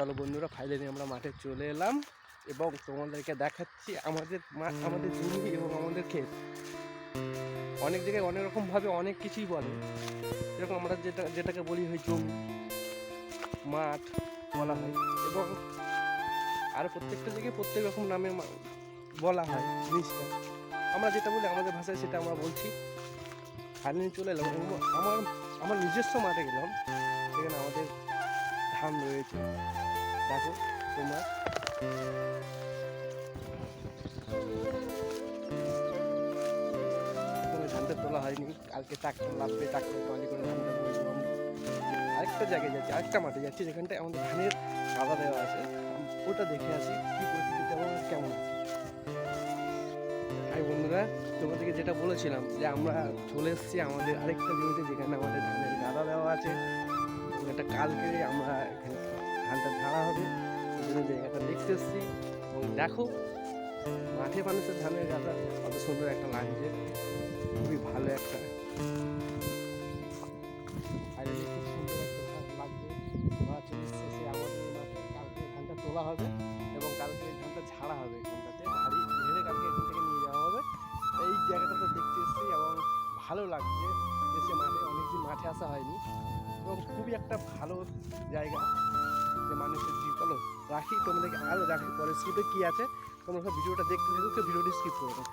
চলো বন্ধুরা ফাইনালি আমরা মাঠে চলে এলাম এবং তোমাদেরকে দেখাচ্ছি আমাদের মাঠ, আমাদের জমি এবং আমাদের ক্ষেত। অনেক জায়গায় অনেক রকমভাবে অনেক কিছুই বলে। যেরকম আমরা যেটা, যেটাকে বলি হয় জমি, মাঠ বলা হয় এবং আর প্রত্যেকটা জায়গায় প্রত্যেক রকম নামে বলা হয় জিনিসটা। আমরা যেটা বলি আমাদের ভাষায় সেটা আমরা বলছি। ফাইনালি চলে এলাম আমার আমার নিজস্ব মাঠে গেলাম। সেখানে আমাদের ধান রয়েছে। দেখো তোমরা। ধানটা তোলা হয়নি, কালকে ট্রাক্টর লাগবে, ট্রাক্টর টলি করে ধানটা বইব আরেকটা জায়গায় যাচ্ছি, আরেকটা মাঠে যাচ্ছি, যেখানটায় আমাদের ধানের কাদা দেওয়া আছে। ওটা দেখে আসি, কি পরিস্থিতি, কেমন কেমন আছে। হাই বন্ধুরা, তোমাদেরকে যেটা বলেছিলাম যে আমরা চলে এসেছি আমাদের আরেকটা জমিতে, যেখানে আমাদের ধানের গাদা দেওয়া আছে। এবং এটা কালকে আমরা এখানে ধানটা ঝাড়া হবে। ওই জায়গাটা দেখতে এসেছি। এবং দেখো, মাঠে মানুষের ধানের গাদা কত সুন্দর একটা লাগছে। খুবই ভালো একটা। আর খুব তোলা হবে এবং কালকে ধানটা ঝাড়া হবে। এখানটাতে ভারী ঝেড়ে কালকে এখান থেকে নিয়ে যাওয়া হবে। এই জায়গাটাতে দেখতে এসেছি এবং ভালো লাগছে এসে মাঠে অনেকদিন মাঠে আসা হয়নি। এবং খুবই একটা ভালো জায়গা। মানুষের জীব চলো, রাখি, তোমাদেরকে আরও রাখি পরে স্কিপে কী আছে, তোমরা সব ভিডিওটা দেখতে থাকো কেউ ভিডিওটি স্কিপ করো না।